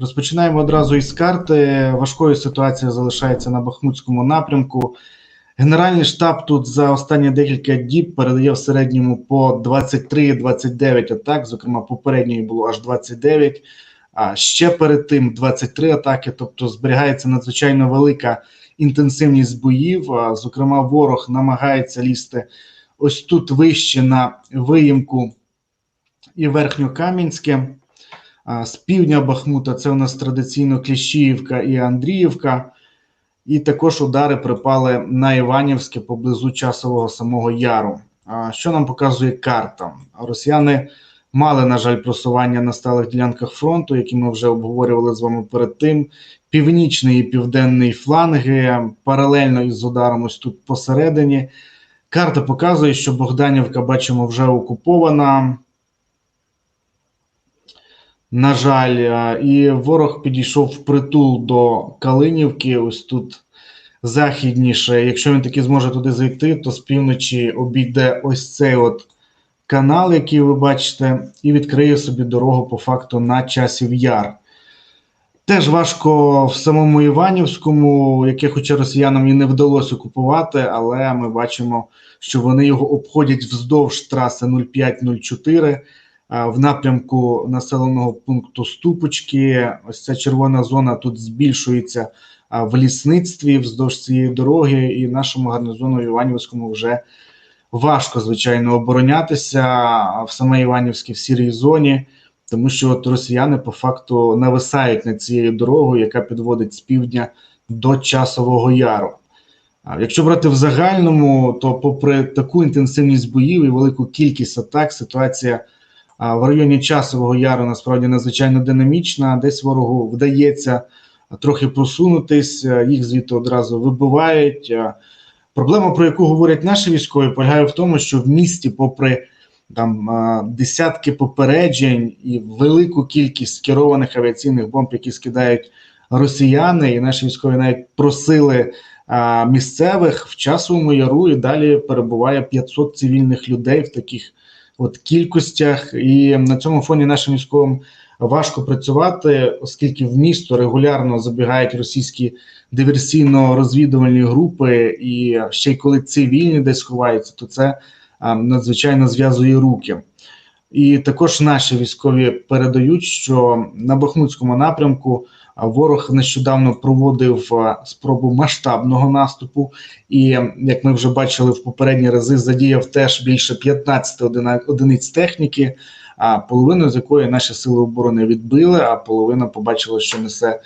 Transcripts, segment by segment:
Розпочинаємо одразу із карти. Важкою ситуація залишається на Бахмутському напрямку. Генеральний штаб тут за останні декілька діб передає в середньому по 23-29 атак. Зокрема, попередньої було аж 29. А ще перед тим 23 атаки. Тобто зберігається надзвичайно велика інтенсивність боїв. Зокрема, ворог намагається лізти ось тут вище на виїмку і Верхньокам'янське. З півдня Бахмута це у нас традиційно Кліщіївка і Андріївка. І також удари припали на Іванівське поблизу часового самого яру. Що нам показує карта? Росіяни мали, на жаль, просування на сталих ділянках фронту, які ми вже обговорювали з вами перед тим. Північний і південний фланги паралельно із ударом ось тут посередині. Карта показує, що Богданівка, бачимо, вже окупована. На жаль, і ворог підійшов впритул до Калинівки. Ось тут західніше. Якщо він таки зможе туди зайти, то з півночі обійде ось цей от канал, який ви бачите, і відкриє собі дорогу по факту на часів яр. Теж важко в самому Іванівському, яке, хоча росіянам і не вдалося окупувати, але ми бачимо, що вони його обходять вздовж траси 0504 а, в напрямку населеного пункту Ступочки. Ось ця червона зона тут збільшується в лісництві вздовж цієї дороги, і нашому гарнізону Іванівському вже важко, звичайно, оборонятися в саме Іванівській в сірій зоні. Тому що от росіяни по факту нависають над цією дорогою, яка підводить з півдня до часового яру. Якщо брати в загальному, то попри таку інтенсивність боїв і велику кількість атак, ситуація в районі часового яру насправді надзвичайно динамічна. Десь ворогу вдається трохи просунутись, їх звідти одразу вибивають. Проблема, про яку говорять наші військові, полягає в тому, що в місті, попри там десятки попереджень і велику кількість керованих авіаційних бомб, які скидають росіяни, і наші військові навіть просили а, місцевих в часовому яру і далі перебуває 500 цивільних людей в таких от кількостях. І на цьому фоні нашим військовим важко працювати, оскільки в місто регулярно забігають російські диверсійно-розвідувальні групи, і ще й коли цивільні десь ховаються, то це надзвичайно зв'язує руки. І також наші військові передають, що на Бахмутському напрямку ворог нещодавно проводив спробу масштабного наступу, і як ми вже бачили в попередні рази, задіяв теж більше 15 одина- одиниць техніки, а половину з якої наші сили оборони відбили, а половина побачила, що несе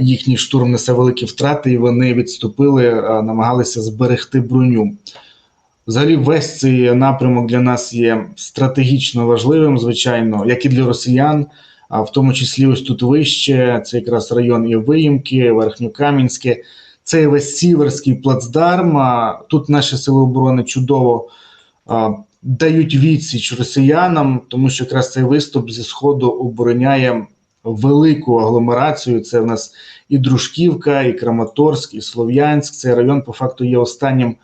їхній штурм несе великі втрати, і вони відступили, намагалися зберегти броню. Взагалі, весь цей напрямок для нас є стратегічно важливим, звичайно, як і для росіян, а в тому числі ось тут вище, це якраз район і Виїмки, Верхньокам'янське, це весь сіверський плацдарм. Тут наші сили оборони чудово а, дають відсіч росіянам, тому що якраз цей виступ зі сходу обороняє велику агломерацію. Це в нас і Дружківка, і Краматорськ, і Слов'янськ. Цей район по факту є останнім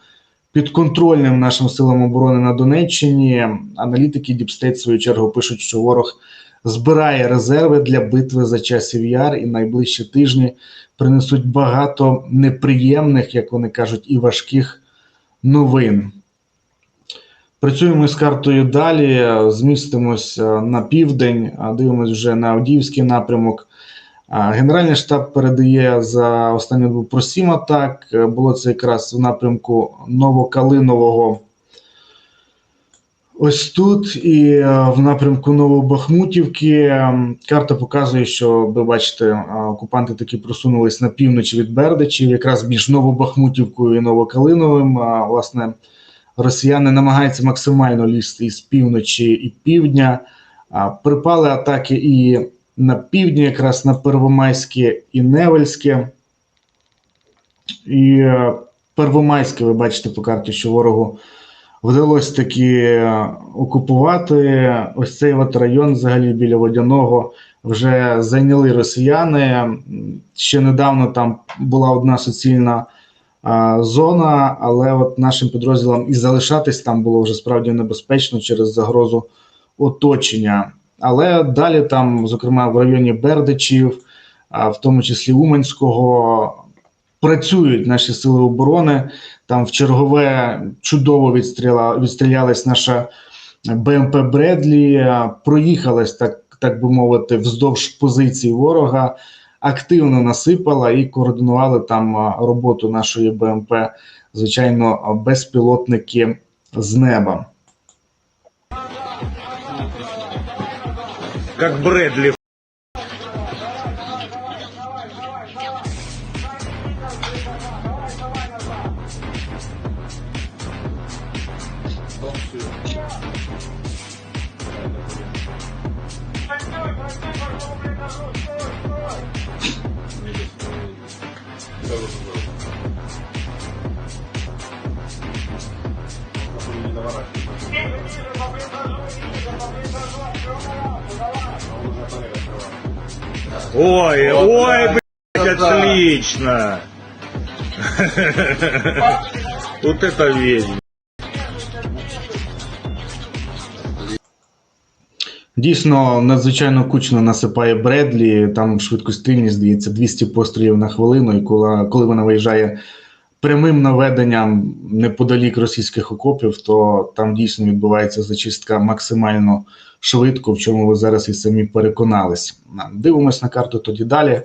підконтрольним нашим силам оборони на Донеччині. Аналітики Діпстейт, в свою чергу, пишуть, що ворог збирає резерви для битви за часів яр, і найближчі тижні принесуть багато неприємних, як вони кажуть, і важких новин. Працюємо з картою далі, змістимось е, на південь, дивимось вже на Авдіївський напрямок. Генеральний штаб передає за останню добу про сім атак. Було це якраз в напрямку Новокалинового. Ось тут і е, в напрямку Новобахмутівки. Ем, Карта показує, що ви бачите, е, окупанти таки просунулись на півночі від Бердичів, якраз між Новобахмутівкою і Новокалиновим. Власне, росіяни намагаються максимально лізти із півночі і півдня. Припали атаки і на півдні, якраз на Первомайське і Невельське. І е, Первомайське, ви бачите по карті, що ворогу вдалося таки е, окупувати. Ось цей от район, взагалі біля водяного, вже зайняли росіяни. Ще недавно там була одна суцільна а, зона, але от нашим підрозділам і залишатись там було вже справді небезпечно через загрозу оточення. Але далі там, зокрема, в районі Бердичів, а в тому числі Уманського, працюють наші сили оборони. Там в чергове чудово відстріла, відстрілялась наша БМП Бредлі, проїхалась так, так би мовити, вздовж позицій ворога, активно насипала і координували там роботу нашої БМП, звичайно, безпілотники з неба. Как Брэдли. Ой, ой, блядь, отлично. Вот это ведьма. Дійсно, надзвичайно кучно насипає Бредлі. Там швидкострільність, здається, 200 пострілів на хвилину. І коли, коли вона виїжджає прямим наведенням неподалік російських окопів, то там дійсно відбувається зачистка максимально швидко, в чому ви зараз і самі переконались. Дивимось на карту тоді далі.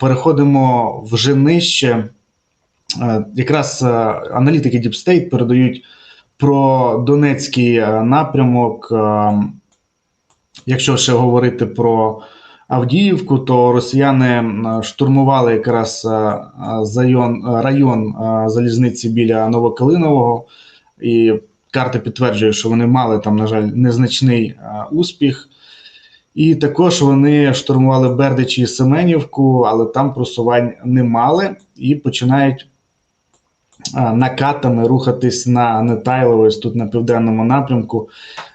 Переходимо вже нижче. Якраз аналітики Deep State передають про Донецький напрямок. Якщо ще говорити про Авдіївку, то росіяни штурмували якраз е, зайон, е, район е, залізниці біля Новокалинового, і карта підтверджує, що вони мали там, на жаль, незначний е, успіх. І також вони штурмували Бердичі і Семенівку, але там просувань не мали. І починають накатами рухатись на Нетайлово, тут на південному напрямку,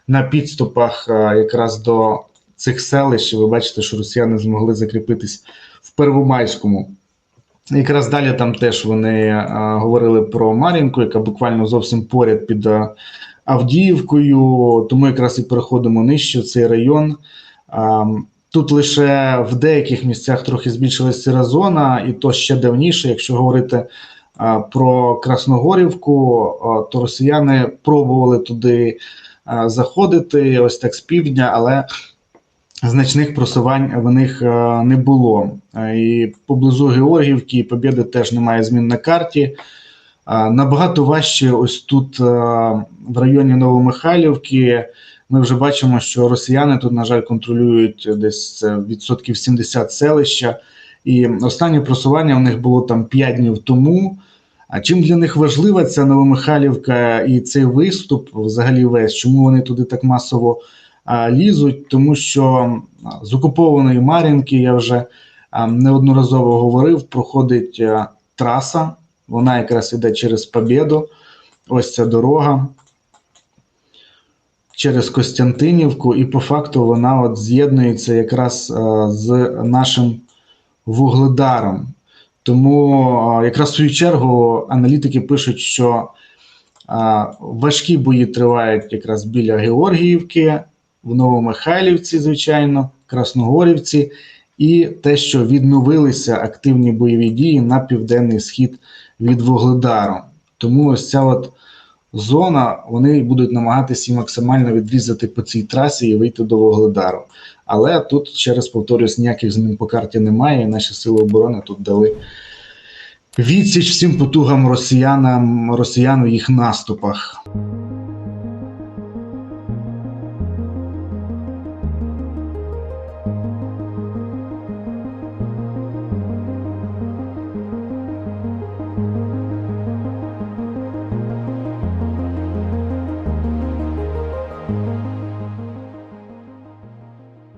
на підступах е, якраз до цих селищ. Ви бачите, що росіяни змогли закріпитись в Первомайському. Якраз далі там теж вони е, говорили про Мар'їнку, яка буквально зовсім поряд під е, Авдіївкою. Тому якраз і переходимо нижче в цей район. Тут лише в деяких місцях трохи збільшилася сіра зона, і то ще давніше, якщо говорити про Красногорівку, то росіяни пробували туди заходити ось так з півдня, але значних просувань в них е, не було. Е, І поблизу Георгіївки і Побєди теж немає змін на карті. Е, Набагато важче ось тут, е, в районі Новомихайлівки. Ми вже бачимо, що росіяни тут, на жаль, контролюють десь е, відсотків 70 селища. І останнє просування у них було там 5 днів тому. А чим для них важлива ця Новомихайлівка і цей виступ, взагалі весь, чому вони туди так масово а, лізуть? Тому що з окупованої Мар'їнки я вже а, неодноразово говорив, проходить а, траса. Вона якраз іде через Побєду. Ось ця дорога через Костянтинівку, і по факту вона от з'єднується якраз е, з нашим вугледаром. Тому якраз в свою чергу аналітики пишуть, що важкі бої тривають якраз біля Георгіївки, в Новомихайлівці, звичайно, Красногорівці, і те, що відновилися активні бойові дії на південний схід від Вугледару. Тому ось ця от зона, вони будуть намагатися максимально відрізати по цій трасі і вийти до Вугледару. Але тут, ще раз повторюсь, ніяких змін по карті немає. і Наші сили оборони тут дали відсіч всім потугам росіянам, росіян у їх наступах.